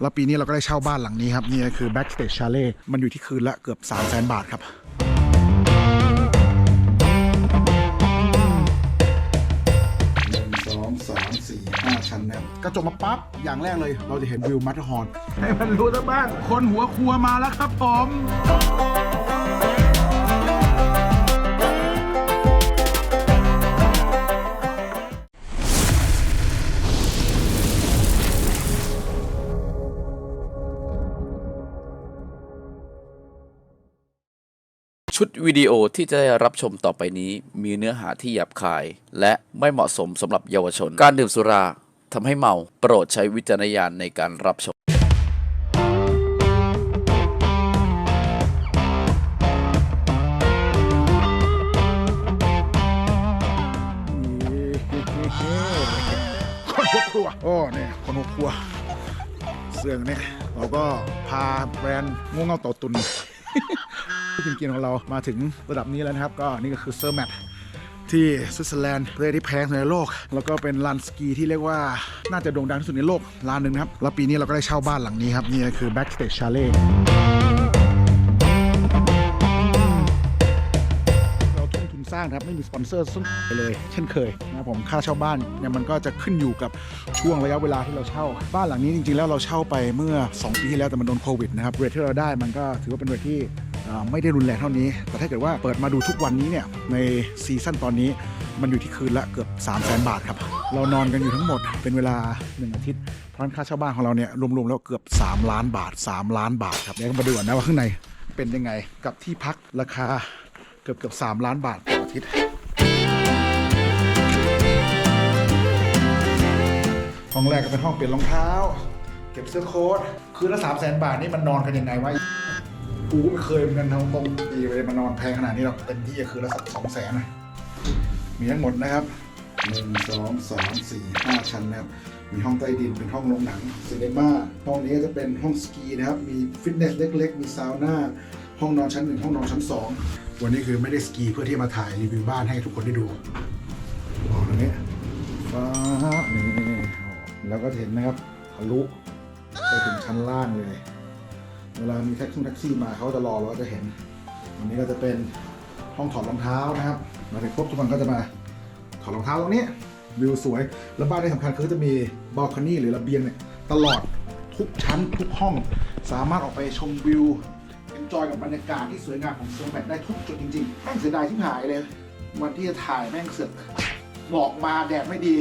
แล้วปีนี้เราก็ได้เช่าบ้านหลังนี้ครับ นี่คือ Backstage Chalet มันอยู่ที่คืนละเกือบ 3 0 0 0 0 0 บาทครับหนึ่งสองสามสี่ห้าชั้นนะครับกระจกมาปั๊บ อย่างแรกเลย เราจะเห็นวิวมัทฮอร์นให้มันรู้ซะบ้างคนหัวครัวมาแล้วครับผม ชุดวิดีโอที่จะได้รับชมต่อไปนี้ มีเนื้อหาที่หยาบคาย และไม่เหมาะสมสำหรับเยาวชน การดื่มสุราทำให้เมา โปรดใช้วิจารณญาณในการรับชม คนหัวครัวโอ้เนี่ยคนหัวครัว เสื่องเนี่ยเราก็พาแบรนด์งูเง่าเต่าตุน ที่จริงๆของเรามาถึงระดับนี้แล้วนะครับ ก็นี่ก็คือเซอร์แมทที่สวิตเซอร์แลนด์ประเทศที่แพงที่สุดในโลก แล้วก็เป็นลานสกีที่เรียกว่าน่าจะโด่งดังที่สุดในโลกลานหนึ่งนะครับ แล้วปีนี้เราก็ได้เช่าบ้านหลังนี้ครับ นี่ก็คือ Backstage Chalet เราทุ่มทุนสร้างครับไม่มีสปอนเซอร์ซึ่งไปเลย เช่นเคยนะผมค่าเช่าบ้านเนี่ยมันก็จะขึ้นอยู่กับช่วงระยะเวลาที่เราเช่า บ้านหลังนี้จริงๆแล้วเราเช่าไปเมื่อ 2 ปีที่แล้วแต่มันโดนโควิดนะครับเรทที่เราได้มันก็ถือว่าเป็นเรทที่ ไม่ได้รุนแรงเท่านี้ แต่ถ้าเกิดว่าเปิดมาดูทุกวันนี้เนี่ยในซีซั่นตอนนี้มันอยู่ที่คืนละเกือบ3 0 0 0 0 0 บาทครับ เรานอนกันอยู่ทั้งหมดเป็นเวลา 1 อาทิตย์เพราะนั้นค่าเช่าบ้านของเราเนี่ยรวมๆแล้วเกือบ 3 ล้านบาท 3 ล้านบาทครับเดี๋ยวมาดูก่อนนะว่าข้างในเป็นยังไงกับที่พักราคาเกือบเกือบ3ล้านบาทต่ออาทิตย์ห้องแรกก็เป็นห้องเปลี่ยนรองเท้า เก็บเสื้อโค้ทคืนละสามแสนบาทนี่มันนอนกันยังไงวะ กูก็ไม่เคยเหมือนกันทางตรงตีไปมานอนแพงขนาดนี้หรอกเต็มที่ก็คือละสักสองแสนนะมีทั้งหมดนะครับหนึ่งสองสามสี่ห้าชั้นนะครับ มีห้องใต้ดินเป็นห้องโรงหนังซีเนม่าห้องนี้ก็จะเป็นห้องสกีนะครับ มีฟิตเนสเล็ก ๆ มีซาวน่า ห้องนอนชั้นหนึ่งห้องนอนชั้นสองวันนี้คือไม่ได้สกีเพื่อที่มาถ่ายรีวิวบ้านให้ทุกคนได้ดูอ๋อตรงนี้ฟ้านี่แล้วก็เห็นนะครับทะลุไปถึงชั้นล่างเลย เวลามีแท็กซี่แท็กซี่มาเขาจะรอเราก็จะเห็นอันนี้ก็จะเป็นห้องถอดรองเท้านะครับมาถึงปุ๊บทุกคนก็จะมาถอดรองเท้าตรงนี้วิวสวย แล้วบ้านที่สำคัญคือจะมีบอลคอนี่หรือระเบียงเนี่ยตลอดทุกชั้นทุกห้อง สามารถออกไปชมวิวเอนจอยกับบรรยากาศที่สวยงามของเซียงแบทได้ทุกจุดจริงๆแม่งเสียดายที่หายเลย วันที่จะถ่ายแม่งเสือกบอกมาแดดไม่ดี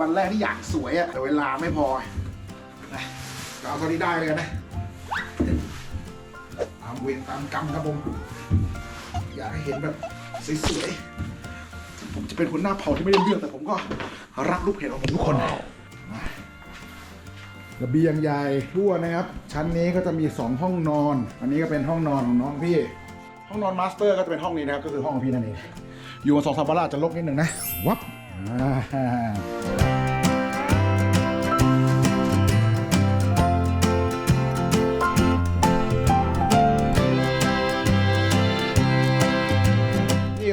วันแรกที่อยากสวยอะแต่เวลาไม่พอนะก็เอาเท่าที่ได้เลยนะามเวรตามกรรมครับผม อยากให้เห็นแบบสวยๆถึงผมจะเป็นคนหน้าเผาที่ไม่ได้เรื่องแต่ผมก็รักลูกเพจของผมทุกคนระเบียงใหญ่ทั่วนะครับ ชั้นนี้ก็จะมี 2 ห้องนอน อันนี้ก็เป็นห้องนอนของน้องพี่ ห้องนอนมาสเตอร์ก็จะเป็นห้องนี้นะครับ ก็คือห้องของพี่นั่นเอง อยู่กันสองสามวันละอาจจะลกนิดหนึ่งนะ วับ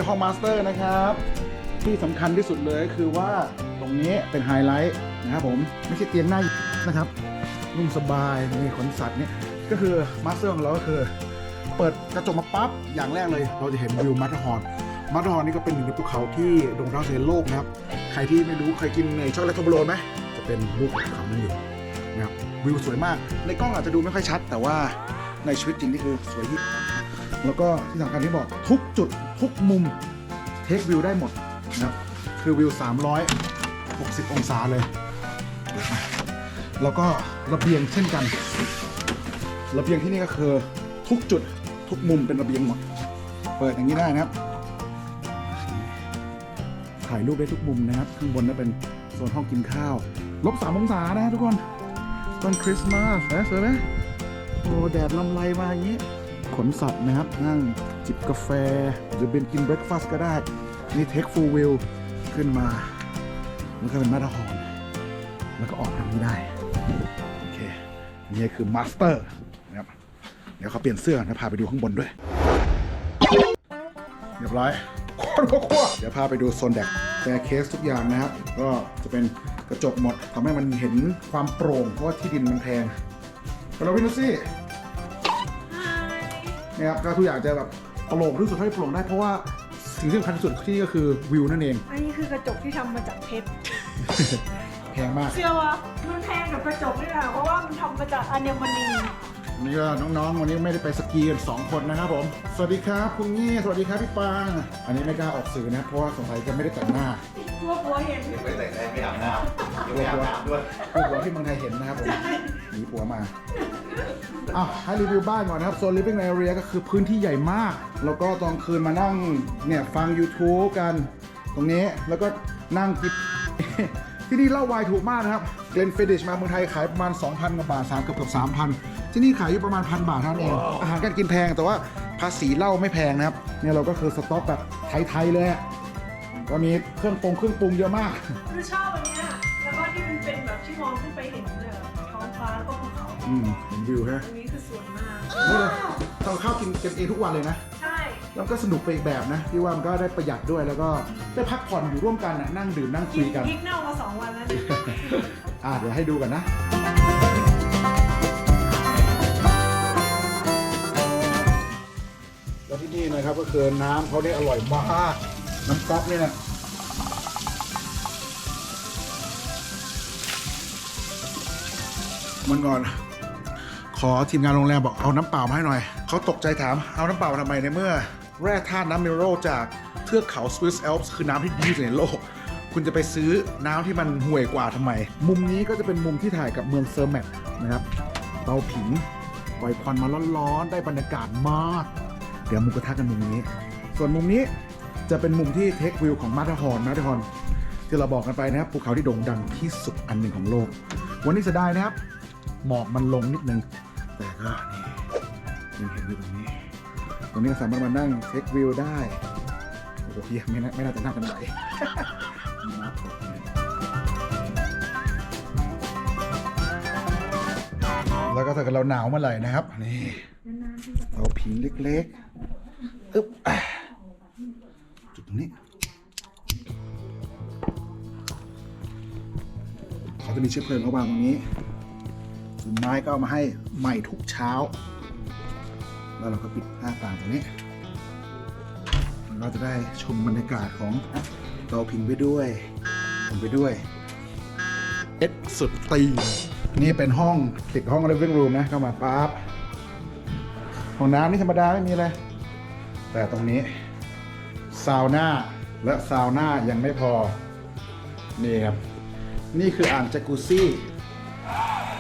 ห้องมาสเตอร์นะครับ ที่สำคัญที่สุดเลยก็คือว่าตรงนี้เป็นไฮไลท์นะครับผมไม่ใช่เตียงหน้านะครับนุ่มสบายนี่ขนสัตว์เนี่ยก็คือมาสเตอร์ของเราก็คือ เปิดกระจกมาปั๊บอย่างแรกเลย เราจะเห็นวิวมัทฮอร์นมัทฮอร์นนี่ก็เป็นหนึ่งในภูเขาที่โด่งดังในโลกนะครับ ใครที่ไม่รู้เคยกินในช็อกโกแลตโทเบโรไหมจะเป็นรูปภูเขานั่นอยู่นะครับวิวสวยมาก ในกล้องอาจจะดูไม่ค่อยชัด แต่ว่าในชีวิตจริงนี่คือสวยที่ แล้วก็ที่สำคัญที่บอกทุกจุดทุกมุมเทควิวได้หมดนะครับคือวิว 360 องศาเลย แล้วก็ระเบียงเช่นกัน ระเบียงที่นี่ก็คือทุกจุดทุกมุมเป็นระเบียงหมด เปิดอย่างนี้ได้นะครับ ถ่ายรูปได้ทุกมุมนะครับ ข้างบนก็เป็นโซนห้องกินข้าวลบสามองศานะทุกคนต้นคริสต์มาสนะสวยไหมโอ้แดดลำไรมาอย่างนี้ ขนสัตว์นะครับ นั่งจิบกาแฟ หรือเป็นกินเบรคฟาสต์ก็ได้ นี่เทคฟูลวิวขึ้นมาแล้วก็เป็นมาตรหอนแล้วก็ออกทางนี้ได้ โอเค นี่คือมาสเตอร์นะครับ เดี๋ยวเขาเปลี่ยนเสื้อนะพาไปดูข้างบนด้วย เรียบร้อยโคตรขั้วเดี๋ยวพาไปดูโซนแดกแฟร์เคสทุกอย่างนะครับ ก็จะเป็นกระจกหมดทำให้มันเห็นความโปร่งเพราะว่าที่ดินมันแพงเราพี่นุชซี่ นี่ยครับก็ทุกอย่างจะแบบโปร่งที่สุดเท่าที่โปร่งได้เพราะว่าสิ่งที่สำคัญที่สุดที่นี่ก็คือวิวนั่นเอง อันนี้คือกระจกที่ทำมาจากเพชร แพงมาก เชื่อว่ามันแพงกับกระจกนี่แหละเพราะว่ามันทำมาจากอัญมณีวั นนี่ก็น้องๆ วันนี้ไม่ได้ไปสกีกัน2คนนะครับผม สวัสดีครับคุณงี้สวัสดีครับพี่ปาง อันนี้ไม่กล้าออกสื่อนะเพราะว่าสงสัยจะไม่ได้แต่งหน้า พวกหัวเห็นไม่แต่งแอร์ไม่อาบน้ำยังไม่อาบน้ำด้วยผู้ผัวที่เมืองไทยเห็นนะครับผมหนีผัวมาอ้าวให้รีวิวบ้านก่อนนะครับโซน living area ก็คือพื้นที่ใหญ่มาก แล้วก็ตอนคืนมานั่งเนี่ยฟัง YouTube กัน ตรงนี้แล้วก็นั่งกินที่นี่เหล้าไวน์ถูกมากนะครับ เกลนฟิดิชมาเมืองไทยขายประมาณ 2,000กว่าบาท3เกือบเกือบ3,000ที่นี่ขายอยู่ประมาณพันบาทเท่านั้นเองอาหารการกินแพงแต่ว่าภาษีเหล้าไม่แพงนะครับเนี่ยเราก็คือสต็อกแบบไทยๆเลยอะก็มีเครื่องปรุงเครื่องปรุงเยอะมาก คือชอบอันเนี้ยแล้วก็ที่มันเป็นแบบที่มองขึ้นไปเห็นเนี่ยท้องฟ้าแล้วก็ภูเขาอืมเห็นวิวฮะตรงนี้คือสวยมากนี่เลยทำข้าวกินกันเองทุกวันเลยนะ ใช่แล้วก็สนุกไปอีกแบบนะที่ว่ามันก็ได้ประหยัดด้วยแล้วก็ได้พักผ่อนอยู่ร่วมกันนะนั่งดื่มนั่งคุกิยนกัน พริกเน่ามาสองวันแล้วเนี่ย อ่าเดี๋ยวให้ดูกันนะแล้วที่นี่นะครับก็คือน้ำเขาเนี่ยอร่อยมากน้ำก๊อกเนี่ยนะมันก่อน ขอทีมงานโรงแรมบอกเอาน้ำเปล่ามาให้หน่อย เขาตกใจถามเอาน้ำเปล่าทำไมในเมื่อ แร่ธาตุน้ำมิเนอรัลจากเทือกเขาสวิสแอลป์คือน้ำที่ดีที่สุดในโลก คุณจะไปซื้อน้ำที่มันห่วยกว่าทำไม มุมนี้ก็จะเป็นมุมที่ถ่ายกับเมืองเซอร์แมทนะครับเตาผิงปล่อยควันมาร้อนๆ ได้บรรยากาศมาก เดี๋ยวมุกระทะกันมุมนี้ ส่วนมุมนี้จะเป็นมุมที่เทควิวของมาตาฮอนมาตาฮอนที่เราบอกกันไปนะครับภูเขาที่โด่งดังที่สุดอันหนึ่งของโลก วันนี้เสียดายนะครับ หมอกมันลงนิดนึง แต่ก็นี่ยังเห็นอยู่ตรงนี้ ตรงนี้ก็สามารถมานั่งเทควิวได้โอ้โหเฮียไม่น่าไม่น่าจะนั่งกันไหว แล้วก็ถ้าเกิดเราหนาวเมื่อไหร่นะครับ นี่เอาผิงเล็กๆอึ๊บจุดตรงนี้ เขาจะมีเชื้อเพลิงเขาวางตรงนี้ส่วนไม้ก็เอามาให้ใหม่ทุกเช้า แล้วเราก็ปิดหน้าต่างตรงนี้ เราจะได้ชมบรรยากาศของ เตาผิงไปด้วย ผมไปด้วย เอ็ดสุดตีนนี่เป็นห้องติดห้อง living room นะเข้ามาปั๊บห้องน้ำนี่ธรรมดาไม่มีอะไร แต่ตรงนี้ซาวน่าและซาวน่ายังไม่พอ นี่ครับ นี่คืออ่างจากุซี่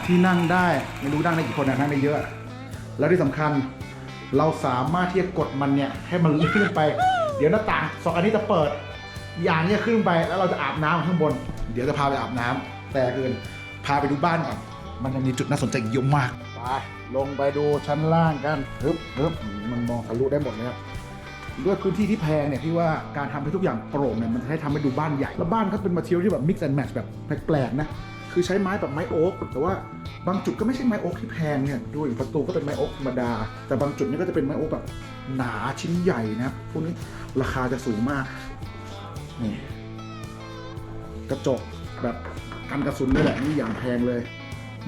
ที่นั่งได้ไม่รู้นั่งได้กี่คนนะนั่งได้เยอะ แล้วที่สำคัญเราสามารถที่จะกดมันเนี่ย ให้มันลื่นไป เดี๋ยวหน้าต่างสองอันนี้จะเปิด อย่างเนี้ยขึ้นไปแล้วเราจะอาบน้ำข้างบน เดี๋ยวจะพาไปอาบน้ำแต่เกินพาไปดูบ้านก่อน มันยังมีจุดน่าสนใจอีกเยอะมาก ไป ลงไปดูชั้นล่างกันฮึบฮึบมันมองทะลุได้หมดเลยครับ ด้วยพื้นที่ที่แพงเนี่ยพี่ว่าการทำให้ทุกอย่างโปร่งเนี่ยมันจะให้ทำให้ดูบ้านใหญ่ แล้วบ้านเขาเป็นมาเทียลที่แบบ mix and match แบบแปลกๆนะ คือใช้ไม้แบบไม้โอ๊กแต่ว่าบางจุดก็ไม่ใช่ไม้โอ๊กที่แพงเนี่ยดูอย่างประตูก็เป็นไม้โอ๊กธรรมดา แต่บางจุดนี่ก็จะเป็นไม้โอ๊กแบบหนาชิ้นใหญ่นะครับพวกนี้ราคาจะสูงมาก นี่กระจกแบบกันกระสุนเลยแหละนี่อย่างแพงเลย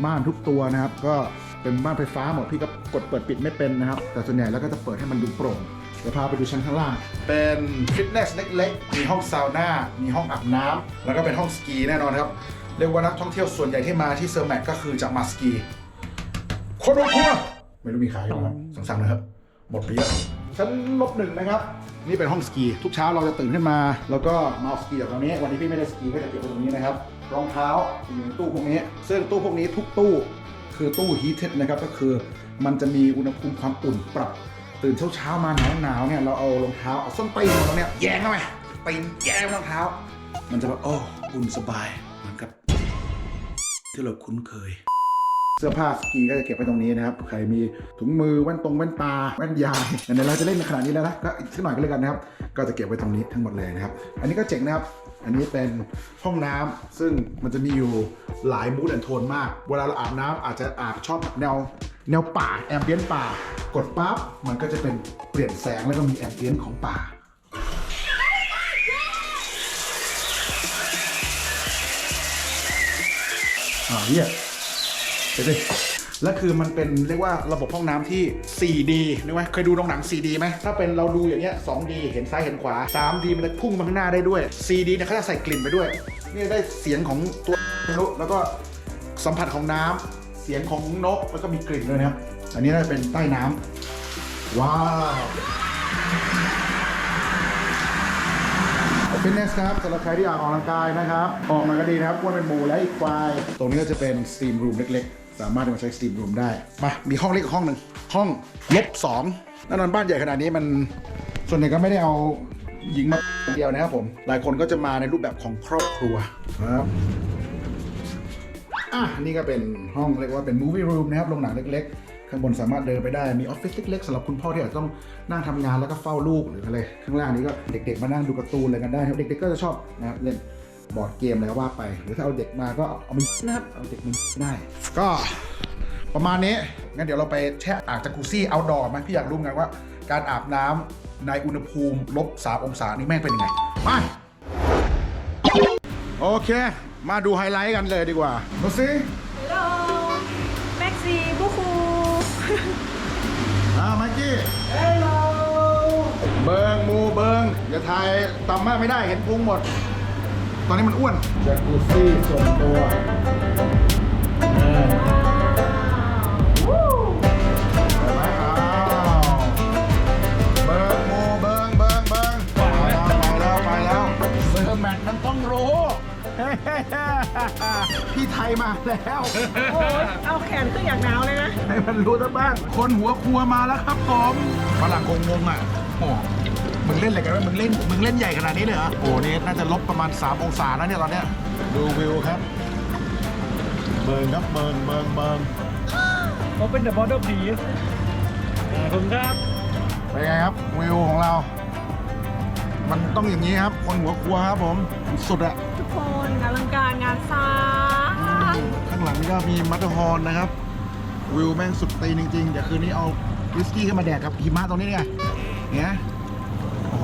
ม่านทุกตัวนะครับ ก็เป็นม่านไฟฟ้าหมดพี่ก็กดเปิดปิดไม่เป็นนะครับ แต่ส่วนใหญ่แล้วก็จะเปิดให้มันดูโปร่งเดี๋ยวพาไปดูชั้นข้างล่าง เป็นฟิตเนสเล็กๆ มีห้องซาวน่า มีห้องอาบน้ำแล้วก็เป็นห้องสกีแน่นอนครับ เรียกว่านักท่องเที่ยวส่วนใหญ่ที่มาที่เซอร์แมทก็คือจะมาสกีคนรบกวนไม่รู้มีขายหรือเปล่าสั่งๆนะครับ หมดไปเยอะชั้นลบหนึ่งนะครับ นี่เป็นห้องสกีทุกเช้าเราจะตื่นขึ้นมา แล้วก็มาเอาสกีจากตรงนี้ วันนี้พี่ไม่ได้สกีก็จะเก็บไว้ตรงนี้นะครับรองเท้าอยู่ในตู้พวกนี้ ซึ่งตู้พวกนี้ทุกตู้คือตู้ฮีทเ d นะครับก็คือมันจะมีอุณหภูมิความอุ่นปรับ ตื่นเช้าๆมาหนาวหนาวๆเนี่ยเราเอารองเท้าเอาส้นตีนของเราเนี่ยแยงเข้าไปตีนแยงรองเท้า มันจะแบบโอ้อุ่นสบายเหมือนกับ ที่เราคุ้นเคย เสื้อผ้าสกีก็จะเก็บไว้ตรงนี้นะครับ ใครมีถุงมือแว่นตรงแว่นตาแว่นยางไหนเราจะเล่นในขนาดนี้แล้วนะก็อีกสักหน่อยก็เลยกันนะครับ ก็จะเก็บไว้ตรงนี้ทั้งหมดเลยนะครับ อันนี้ก็เจ๋งนะครับ อันนี้เป็นห้องน้ำซึ่งมันจะมีอยู่หลายมูดแอนโทนมาก เวลาเราอาบน้ำอาจจะอาบชอบแนวแนวป่าแอมเบียนป่า กดปั๊บมันก็จะเป็นเปลี่ยนแสงแล้วก็มีแอมเบียนของป่าอ่าเนี่ย เดี๋ยวดิและคือมันเป็นเรียกว่าระบบห้องน้ำที่ 4D นึกไหมเคยดูโรงหนัง 4D ไหมถ้าเป็นเราดูอย่างเงี้ย 2D เห็นซ้ายเห็นขวา 3D มันจะพุ่งมาข้างหน้าได้ด้วย 4D เนี่ยเขาจะใส่กลิ่นไปด้วย นี่ได้เสียงของตัวไม่รู้แล้วก็สัมผัสของน้ำเสียงของนกแล้วก็มีกลิ่นด้วยนะครับอันนี้น่าจะเป็นใต้น้ำว้าวฟิตเนสครับสำหรับใครที่อยากออกกำลังกายนะครับ ออกมาก็ดีนะครับอ้วนเป็นหมูและอีกควาย ตรงนี้ก็จะเป็นสตรีมรูมเล็กๆ สามารถมาใช้สตรีมรูมได้มามีห้องเล็กอีกห้องหนึ่งห้องลบสองแน่นอนบ้านใหญ่ขนาดนี้มันส่วนใหญ่ก็ไม่ได้เอาหญิงมาเดียวนะครับผม หลายคนก็จะมาในรูปแบบของครอบครัวครับอะนี่ก็เป็นห้องเรียกว่าเป็น movie room นะครับโรงหนังเล็กๆ ข้างบนสามารถเดินไปได้มีออฟฟิศเล็กๆสำหรับคุณพ่อที่อาจจะต้องนั่งทำงานแล้วก็เฝ้าลูกหรืออะไร ข้างล่างนี้ก็เด็กๆ มานั่งดูการ์ตูนอะไรกันได้ครับเด็กๆก็จะชอบนะครับเล่น บอร์ดเกมอะไรก็ว่าไป หรือถ้าเอาเด็กมาก็เอามันนะครับ เอาเด็กมันได้ ก็ประมาณนี้ งั้นเดี๋ยวเราไปแช่อ่างจากุซี่เอาดอร์ไหมพี่อยากรู้ไงว่า การอาบน้ำในอุณหภูมิลบสามองศานี่แม่งเป็นยังไงมาโอเค มาดูไฮไลท์กันเลยดีกว่าดูสิฮัลโหลแม็กซี่บุคูอ่าไมค์กี้เฮลโลเบิงมูเบิงอย่าถ่ายต่ำมากไม่ได้เห็นพุงหมด ตอนนี้มันอ้วนจากกูซี่ส่วนตัวเออเห็นไหมอ้าวเบิงมูเบิงเบิงเบิงไปแล้วไปแล้วไปแล้วเซอร์แมนมันต้องรู้พี่ไทยมาแล้ว โอ้ยเอาแขนขึ้นอย่างหนาวเลยนะ ให้มันรู้ซะบ้าง คนหัวครัวมาแล้วครับผมฝรั่งคงงงอะโอ้ มึงเล่นอะไรกันวะมึงเล่น มึงเล่นใหญ่ขนาดนี้เลยเหรอ โอ้นี่น่าจะลบประมาณ 3 องศาแล้วเนี่ยตอนเนี้ย ดูวิวครับ เบิร์นครับ เบิร์นเบิร์นเบิร์นเขาเป็น The Bottle Please ขอบคุณครับเป็นไงครับ วิวของเรา มันต้องอย่างนี้ครับ คนหัวครัวครับผม สุดอะ ทุกคนอลังการงานสร้างข้างหลังนี่ก็มีมัตเตอร์ฮอร์นนะครับ วิวแม่งสุดตีนจริงๆ เดี๋ยวคืนนี้เอาวิสกี้ขึ้นมาแดกกับหิมะตรงนี้เนี่ยเนี่ยโอ้โ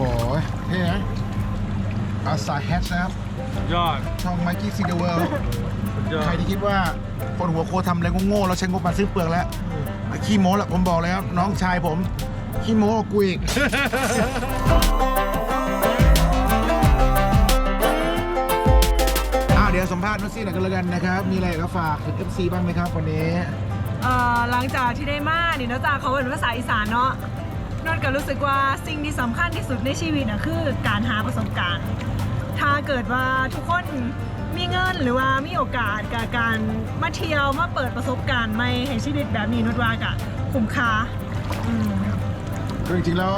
หเท่นะอาซาแฮชนะครับยอดช่องไมกี้ซีเดเวิลสุดยอดใครที่คิดว่าคนหัวโคทำอะไรโง่ๆแล้วใช้งบมาซื้อเปลืองแล้ว ขี้โม้แหละผมบอกเลยครับ น้องชายผม ขี้โม้กว่ากูอีกอ่าเดี๋ยวสัมภาษณ์นุชซี่หน่อยกันแล้วกันนะครับ มีอะไรก็ฝากถึง FC บ้างไหมครับวันนี้ เอ่อหลังจากที่ได้มานี่นอกจากเขาเป็นภาษาอีสานเนาะ นนก็รู้สึกว่าสิ่งที่สำคัญที่สุดในชีวิตนะคือการหาประสบการณ์ ถ้าเกิดว่าทุกคนมีเงินหรือว่ามีโอกาสกับการมาเที่ยวมาเปิดประสบการณ์ใหม่ให้ชีวิตแบบนี้นุชว่ากะคุ้มค่าคือจริงๆแล้ว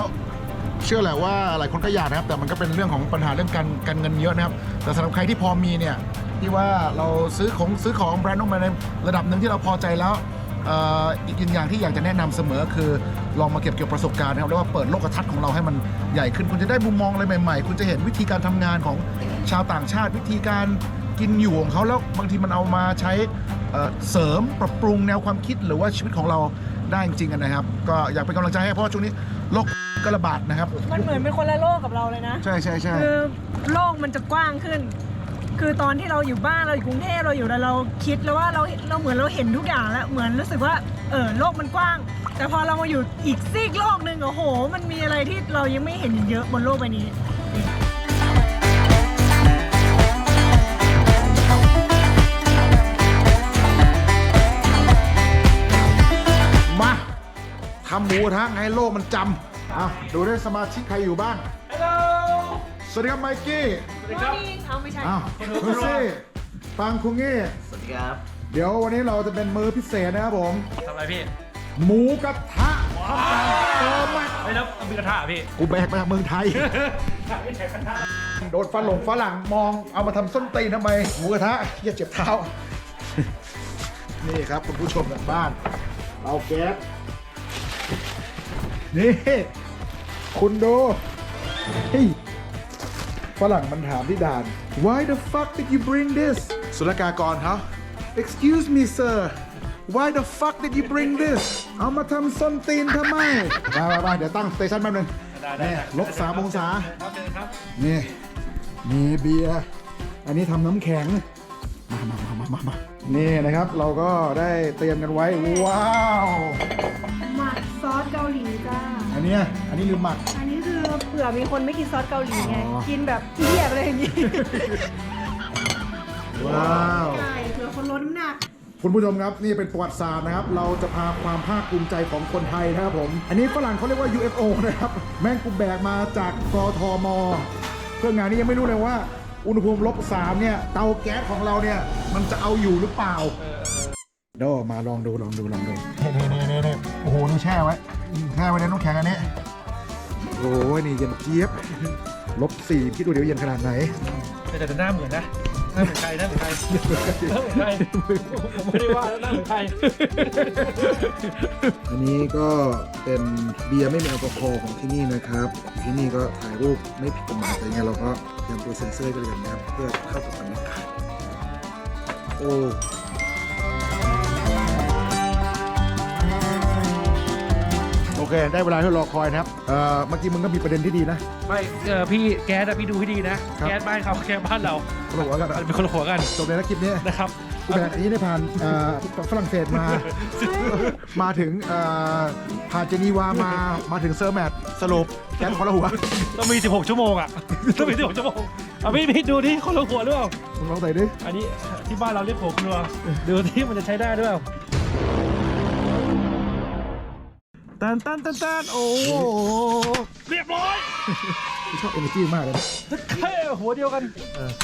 เชื่อแหละว่าหลายคนก็อยากนะครับ แต่มันก็เป็นเรื่องของปัญหาเรื่องการการเงินเยอะนะครับ แต่สำหรับใครที่พอมีเนี่ยที่ว่าเราซื้อของซื้อของแบรนด์ออกมาในระดับหนึ่งที่เราพอใจแล้วอ,อ,อีกอย่างที่อยากจะแนะนำเสมอคือ ลองมาเก็บเกี่ยวประสบการณ์นะครับแล้วว่าเปิดโลกทัศน์ของเราให้มันใหญ่ขึ้น คุณจะได้มุมมองอะไรใหม่ๆ คุณจะเห็นวิธีการทำงานของชาวต่างชาติ วิธีการกินอยู่ของเขาแล้วบางทีมันเอามาใช้เอ่อเสริมปรับปรุงแนวความคิดหรือว่าชีวิตของเราได้จริงๆนะครับ ก็อยากเป็นกำลังใจให้เพราะว่าช่วงนี้โรคก็ระบาดนะครับ มันเหมือนเป็นคนละโลกกับเราเลยนะ ใช่ใช่ใช่ คือโลกมันจะกว้างขึ้น คือตอนที่เราอยู่บ้านเราอยู่กรุงเทพเราอยู่แล้วเราคิดแล้วว่าเราเราเหมือนเราเห็นทุกอย่างแล้วเหมือนรู้สึกว่าเออโลกมันกว้าง แต่พอเรามาอยู่อีกซีกโลกหนึ่งโอ้โห มันมีอะไรที่เรายังไม่เห็นเยอะบนโลกใบนี้ มาทำหมูกระทะให้โลกมันจำอะดูได้สมาชิกใครอยู่บ้าง ฮัลโหล สวัสดีครับไมกี้สวัสดีครับเอาไม่ใช่ อ้าวคุซี่ปังคุงงี้ สวัสดีครับ เดี๋ยววันนี้เราจะเป็นมือพิเศษนะครับผม ทำอะไรพี่ หมูกระทะทำการเติมมาไม่รับมีกระทะพี่กูแบกมาจากเมืองไทย โดนฝรั่งฝรั่งมองเอามาทำส้นตีนทำไม หมูกระทะอย่าเจ็บเท้า นี่ครับคุณผู้ชมทางบ้านเอาแก๊สนี่ คุณดูเฮ้ยฝรั่งมันถามที่ด่าน Why the fuck did you bring this สุลกากรเขา Excuse me sir Why the fuck did you bring this เอามาทำส้นตีนทำไมมามามาเดี๋ยวตั้งสเตชันแป๊บนึงได้ได้นี่ได้ลบสามองศาครับเชิญครับนี่มีเบียร์อันนี้ทำน้ำแข็ง มามามามามามานี่นะครับเราก็ได้เตรียมกันไว้ ว้าวหมักซอสเกาหลีจ้า อันเนี้ยอันนี้ลืมหมัก อันนี้คือเผื่อมีคนไม่กินซอสเกาหลีไง อ๋อ กินแบบเหี้ยไปเลยอย่างนี้ว้าว ใช่เผื่อคนลดน้ำหนัก คุณผู้ชมครับนี่เป็นประวัติศาสตร์นะครับ เราจะพาความภาคภูมิใจของคนไทยนะครับผม อันนี้ฝรั่งเขาเรียกว่า UFO นะครับ แม่งกูแบกมาจากกทมเพื่องานนี้ยังไม่รู้เลยว่า อุณหภูมิลบสามเนี่ย เตาแก๊สของเราเนี่ย มันจะเอาอยู่หรือเปล่าโดมาลองดูลองดูลองดูเน่เน่เน่เน่โอ้โหดูแช่ไว้แช่ไว้ในน้ำแข็งอันนี้โอ้ยนี่เย็นเจี๊ยบลบสี่คิดดูเดี๋ยวเย็นขนาดไหนแต่แต่หน้าเหมือนนะ หน้าเหมือนใครหน้าเหมือนใครหน้าเหมือนใครผมไม่ได้ว่าแล้วหน้าเหมือนใครอันนี้ก็เป็นเบียร์ไม่มีแอลกอฮอล์ของที่นี่นะครับ ที่นี่ก็ถ่ายรูปไม่ผิดกฎหมายแต่ยังไงเราก็เตรียมตัวเซ็นเซอร์กันเลยนนะครับเพื่อเข้ากับบรรยากาศโอ้ โอเค ได้เวลาที่รอคอยนะครับเอ่อเมื่อกี้มึงก็มีประเด็นที่ดีนะ ไม่เออพี่แก๊สอะพี่ดูให้ดีนะ ครับ แก๊สบ้านเขาแก๊สบ้านเราสรุปว่ากันเป็นคนละหัวกันจบเลยนะคลิปนี้นะครับกูแบกอันนี้ได้ผ่านเอ่อฝรั่งเศสมา มาถึงเอ่อผ่านเจนีวามา มาถึงเซอร์แมทสรุปแก๊สคนละหัวต้องมี 16 ชั่วโมงอะต้องมี 16 ชั่วโมงเอาพี่พี่ดูที่คนละหัวหรือเปล่า มึงลองใส่ดิอันนี้ที่บ้านเราเรียกหัวครัวดูที่มันจะใช้ได้ด้วยเปล่า ตันตันตันตันโอ้โหเรียบร้อยชอบเอเนจีมากเลยนะเฮ้ยหัวเดียวกัน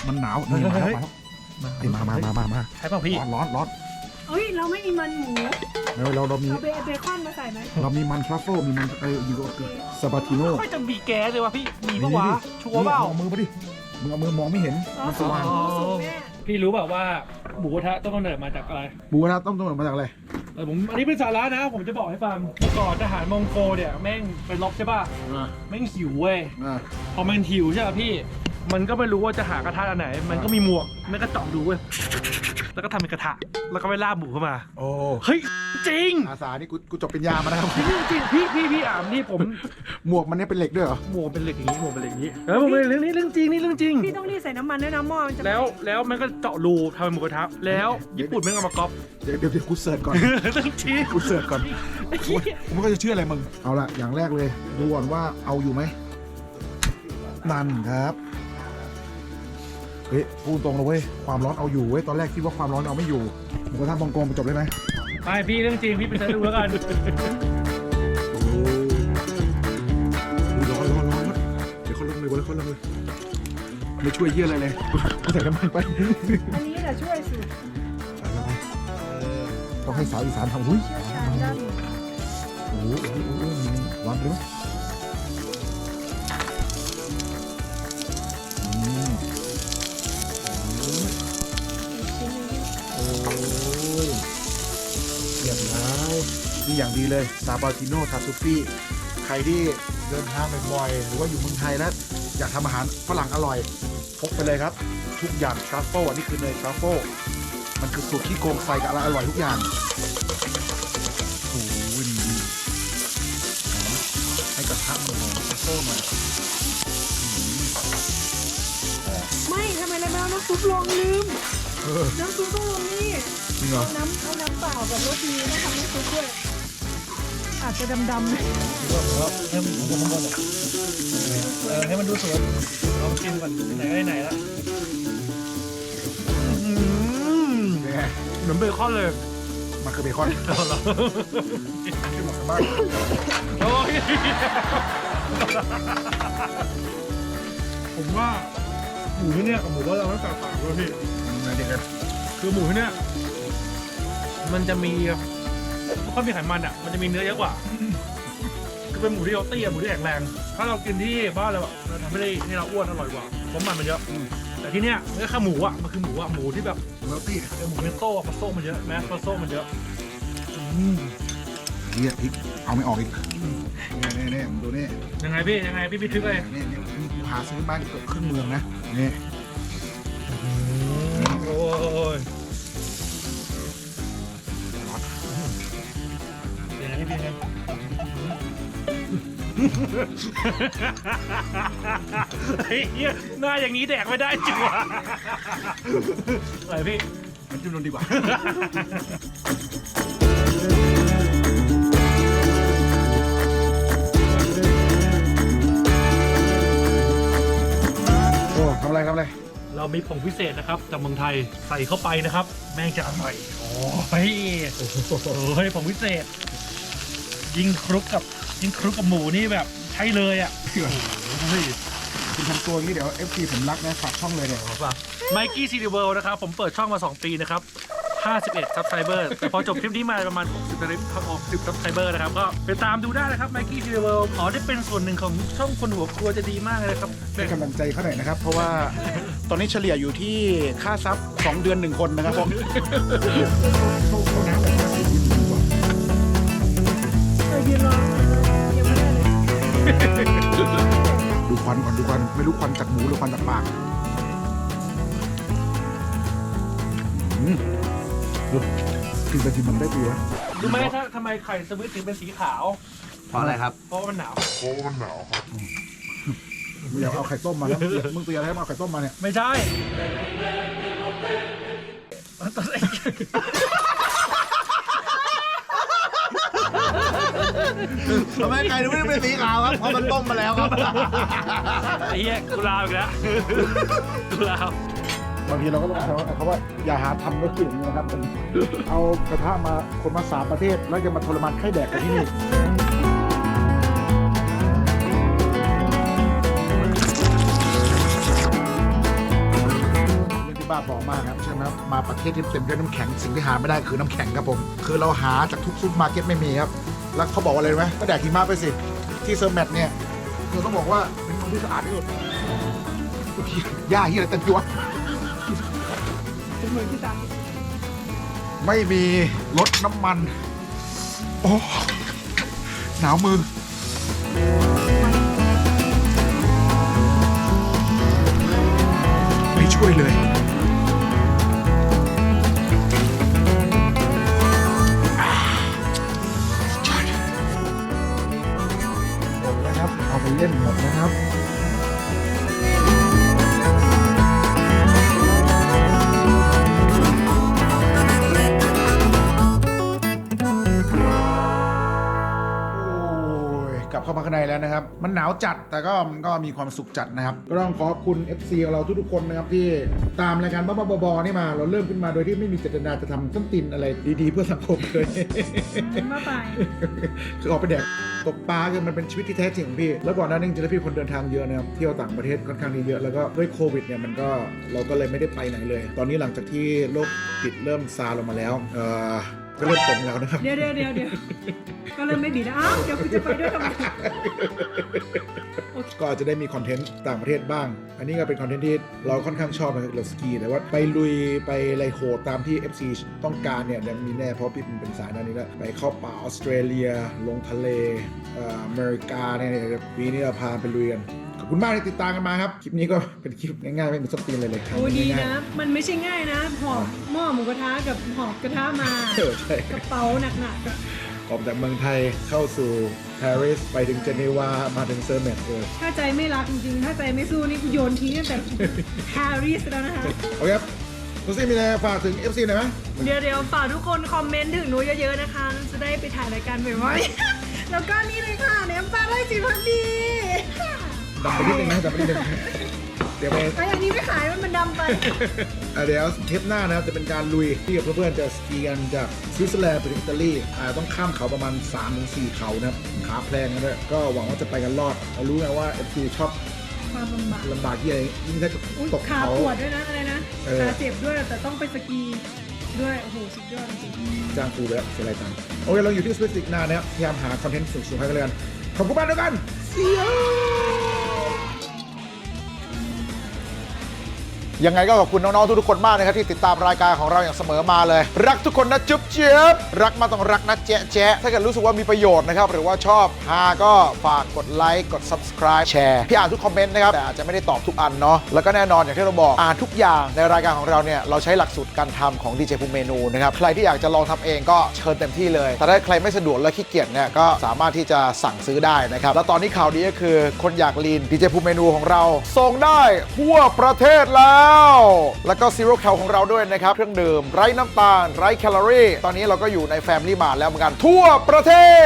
มันหนาวนี่มาแล้วเฮ้ยมาแล้วมามามามามาใช่ป่าพี่ร้อนร้อนร้อนเอ้ยเราไม่มีมันหมูเราเราเรามีเอาเบคอนมาใส่ไหมเรามีมันทรัฟเฟิลมีมันเอออยู่กับซาบาติโน่ไม่จะมีแก๊สเลยวะพี่มีปะวะชัวร์เปล่ามองมือมาดิ มึงเอามือมองไม่เห็นซอมันสสว่างหมูสุกแม่พี่รู้เปล่าว่าหมูกระทะต้นกำเนิดมาจากอะไรบูนะต้องต้องมาจากอะไรเออผมอันนี้เป็นสาระนะผมจะบอกให้ฟังเมื่อก่อนทหารมองโกเนี่ยแม่งไปรบใช่ป่ะอ่าแม่งหิวเว้ย อ่าพอมันหิวใช่ป่ะพี่ มันก็ไม่รู้ว่าจะหากระทะอันไหน มันก็มีหมวกแม่งก็เจาะดูเว้ย แล้วก็ทำเป็นกระทะแล้วก็ไปล่าบหมูเข้ามา โอ้เฮ้ยจริงอาสานี่กูกูจบปริญญามานะครับ จริงจริงพี่พี่พี่อ่านนี่ผมหมวกมันเนี่ยเป็นเหล็กด้วยเหรอ หมวกเป็นเหล็กอย่างนี้หมวกเป็นเหล็กอย่างนี้เออผมเป็นเรื่องนี้เรื่องจริงนี่เรื่องจริง พี่ต้องรีบใส่น้ำมันด้วยนะหม้อมันจะแล้วแล้วมันก็เจาะรูทำเป็นหมูกระทะแล้วญี่ปุ่นแม่งเอามาก๊อปเดี๋ยวเดี๋ยวเดี๋ยวกูเสิร์ชก่อนเรื่องจริงกูเสิร์ชก่อนไอ้เหี้ยผมไม่ก็จะเชื่ออะไรมึง เอาละอย่างแรกเลย ดูก่อนว่าเอาอยู่ไหมนั่นครับ เฮ้ยพูดตรงเลยเว้ยความร้อนเอาอยู่เว้ยตอนแรกคิดว่าความร้อนเอาไม่อยู่หมูกระทะบองกงไปจบเลยไหมไม่พี่เรื่องจริงพี่ไปเสิร์ชดูแล้วกันโอ้ร้อนร้อนร้อนเดี๋ยวเขาลงเลยเว้ยเขาลงเลยไม่ช่วยเยี่ยอะไรเลยใส่น้ำมันไปอันนี้แหละช่วยสุดต้องให้สาวอีสานทำหุ้ยเชี่ยวชาญด้านโอ้โหโอ้โหโอ้โหร้อนไปไหม นี่อย่างดีเลยซาบาติโนทาซุฟี่ใครที่เดินทางบ่อยๆหรือว่าอยู่เมืองไทยแล้วอยากทำอาหารฝรั่งอร่อยพกไปเลยครับ ทุกอย่างทรัฟเฟิลอันนี้คือเนยทรัฟเฟิลมันคือสูตรที่โกงใส่กับอะไรอร่อยทุกอย่างโอ้ยดีให้กระทะมันหอมทรัฟเฟิลหน่อยไม่ทำไมเราไม่เอาน้ำซุปลงลืมเออน้ำซุปต้องลงนี่จริงเหรอ เอาน้ำเอาน้ำเปล่ากับรสดีแล้วทำน้ำซุปด้วย อาจจะดำๆหน่อยให้มันดูข้างบนอะเออให้มันดูสวยลองชิมก่อนไหนก็ไหนละอืมเป็นไงเหมือนเบคอนเลย มันคือเบคอนเอาเหรอขึ้นมาสบายโอ้ยผมว่าหมูที่เนี่ยกับหมูว่านเราไม่แตกต่างเลยพี่เด็กกันคือหมูที่เนี่ยมันจะมี ไม่ค่อยมีไขมันอะ มันจะมีเนื้อเยอะกว่า คือเป็นหมูที่เราเตี้ยหมูที่แข็งแรง ถ้าเรากินที่บ้านเราอะเราทำให้ได้ให้เราอ้วนอร่อยกว่าเพราะมันมันเยอะ แต่ที่เนี้ยมันก็แค่หมูอะ มันคือหมูอะ หมูที่แบบเมลตี้เออหมูเมนโต้อะปลาโซ่มันเยอะแมสปลาโซ่มันเยอะอืมเฮียพริกเอาไม่ออกอีกนี่นี่นี่มึงดูนี่ยังไงพี่ ยังไงพี่พี่ทึกเลยนี่นี่นี่กูหาซื้อบ้านเกือบครึ่งเมืองนะนี่โอ้ย เฮ้ยเหี้ยหน้าอย่างนี้แดกไม่ได้จัวอะไรพี่ มันจิ้มนนดีกว่า โอ้ทำอะไรทำอะไรเรามีผงพิเศษนะครับจากเมืองไทยใส่เข้าไปนะครับ แม่งจะอร่อยโอ้ยโอ้ยผงพิเศษ ยิงคลุกกับ ยิงคลุกกับหมูนี่แบบใช่เลยอะโอ้ยคุณทำตัวอย่างนี้เดี๋ยว FC ผมรักนะฝากช่องเลยเนี่ยไมกี้ซีดีเวิลนะครับ ผมเปิดช่องมา 2 ปีนะครับ 51 ซับไซเบอร์ แต่พอจบคลิปนี้มาประมาณ 6010ซับไซเบอร์นะครับ ก็ไปตามดูได้นะครับไมกี้ซีดีเวิลขอได้เป็นส่วนหนึ่งของช่องคนหัวครัวจะดีมากเลยนะครับให้กำลังใจเขาหน่อยนะครับ เพราะว่าตอนนี้เฉลี่ยอยู่ที่ค่าซับ2เดือน 1 คนนะครับผม วันก่อนดูควันไม่รู้ควันจากหมูหรือควันจากปากอืมดูกินไปกินมันได้ดีวะรู้ไหมถ้าทำไมไข่สวิตถึงเป็นสีขาว เพราะอะไรครับ เพราะว่ามันหนาวมึงอยากเอาไข่ต้มมาแล้วมึงตัวอยากให้มาเอาไข่ต้มมาเนี่ยไม่ใช่ ทำไมไก่ถึงไม่ได้เป็นสีขาวครับเพราะมันต้มมาแล้วครับ ไอ้เหี้ยกูลาอีกแล้วกูลาบางทีเราก็ต้องใช้เขาว่าอย่าหาทำด้วยกลิ่นางนี้นะครับเป็นเอากระทะมาคนมาสามประเทศ แล้วจะมาทรมานไข้แดกกันที่นี่ เรื่องที่บ้าบอกมากครับใช่ไหมครับมาประเทศที่เต็มด้วยน้ำแข็งสิ่งที่หาไม่ได้คือน้ำแข็งครับผม คือเราหาจากทุกซุปมาร์เก็ตไม่มีครับ แล้วเขาบอกว่าอะไรไหมก็แดกหิมะไปสิ ที่เซอร์แมทเนี่ยคือต้องบอกว่าเป็นเมืองที่สะอาดที่สุดทุกทีหญ้าที่อะไรเต็มตัว เป็นมือที่ตามไม่มีรถน้ำมัน โอ้ หนาวมือ ไม่ช่วยเลย เอาไปเล่นหมดนะครับโอ้ยกลับเข้ามาข้างในแล้วนะครับ มันหนาวจัดแต่ก็มันก็มีความสุขจัดนะครับก็ต้องขอบคุณ FC ของเราทุกๆคนนะครับที่ตามรายการบ้าๆบอๆนี่มา เราเริ่มขึ้นมาโดยที่ไม่มีเจตนาจะทำส้นตินอะไรดีๆ เพื่อสังคมเลยมาไปคือออกไปแดก ตกปลาคือมันเป็นชีวิตที่แท้จริงของพี่ แล้วก่อนหน้านี้จริงๆแล้วพี่คนเดินทางเยอะนะครับ เที่ยวต่างประเทศค่อนข้างที่เยอะ แล้วก็ด้วยโควิดเนี่ยมันก็เราก็เลยไม่ได้ไปไหนเลย ตอนนี้หลังจากที่โลกปิดเริ่มซาลงมาแล้ว เอ่อ ก็เริ่มตรงแล้วนะครับ เดี๋ยวเดี๋ยวเดี๋ยวเดี๋ยวก็เริ่มไม่บีแล้วอ้าวเดี๋ยวคุณจะไปด้วยทำไมก็อาจจะได้มีคอนเทนต์ต่างประเทศบ้าง อันนี้ก็เป็นคอนเทนต์ที่เราค่อนข้างชอบนะครับเราสกี แต่ว่าไปลุยไปอะไรโหดตามที่ FC ต้องการเนี่ยยังมีแน่เพราะพี่เป็นสายด้านนี้แล้วไปเข้าป่าออสเตรเลีย ลงทะเลเอ่ออเมริกาเนี่ยเดี๋ยวปีนี้เราพาไปลุยกันขอบ คุณมากที่ติดตามกันมาครับ คลิปนี้ก็เป็นคลิปง่ายๆไม่มีสตีนเลยเลยครับโอ้ดีง่ายนะมันไม่ใช่ง่ายนะ หอบหม้อหมูกระทะกับหอบกระทะมา ๆเออใช่กระเป๋าหนักๆกับออกจากเมืองไทยเข้าสู่ปารีสไปถึงเจนีวามาถึงเซอร์เมตเออถ้าใจไม่รักจริงๆ ถ้าใจไม่สู้นี่กูโยนทิ้งตั้งแต่ปารีสแล้วนะคะ โอเคครับคุณซี่มีอะไรฝากถึง FC หน่อยไหมเดี๋ยวเดี๋ยวฝากทุกคนคอมเมนต์ถึงหนูเยอะๆนะคะ จะได้ไปถ่ายรายการบ่อยๆ แล้วก็นี่เลยค่ะเนมปลาไร่จีพักดี ดับไปนิดนึงนะดับไปนิดนึงเดี๋ยวไปไอ้อันนี้ไม่ขายมันมันดำไป อะเดี๋ยวเทปหน้านะครับจะเป็นการลุยที่กับเพื่อนๆจะสกีกันจากสวิตเซอร์แลนด์ไปถึงอิตาลีอ่าต้องข้ามเขาประมาณ 3-4 เขานะครับขาแพลงกันด้วยก็หวังว่าจะไปกันรอดเรารู้ไงว่า FC ชอบความลำบากลำบากที่อะไรยิ่งถ้าอุ๊ยตกขาเขา ปวดด้วยนะอะไรนะเออ ขาเจ็บด้วยแต่ต้องไปสกีด้วยโอ้โหสุดยอดจริงจ้างกูไปแล้วเสียไรตังค์โอเคเราอยู่ที่สวิตซิกนานนะครับพยายามหาคอนเทนต์สูงๆให้กันเลยกันขอบคุณมากด้วยกันเสี ยังไงก็ขอบคุณน้องๆทุกๆคนมากนะครับที่ติดตามรายการของเราอย่างเสมอมาเลย รักทุกคนนะจุ๊บเจี๊ยบรักมาต้องรักนะแจ๊ะแจ๊ะถ้าเกิดรู้สึกว่ามีประโยชน์นะครับหรือว่าชอบฮาก็ฝากกดไลค์กด subscribe แชร์พี่อ่านทุกคอมเมนต์นะครับแต่อาจจะไม่ได้ตอบทุกอันเนาะแล้วก็แน่นอนอย่างที่เราบอกอ่านทุกอย่างในรายการของเราเนี่ยเราใช้หลักสูตรการทำของดีเจภูมิเมนูนะครับใครที่อยากจะลองทำเองก็เชิญเต็มที่เลย แต่ถ้าใครไม่สะดวกและขี้เกียจเนี่ยก็สามารถที่จะสั่งซื้อได้นะครับแล้วตอนนี้ข่าวดีก็คือคนอยากลีนดีเจภูมิเมนูของเราส่งได้ทั่วประเทศแล้ Malt แล้วก็ซีโร่แคลของเราด้วยนะครับ เครื่องดื่มไร้น้ำตาล ไร้แคลอรี่ ตอนนี้เราก็อยู่ในแฟมลี่มาแล้วเหมือนกันทั่วประเทศ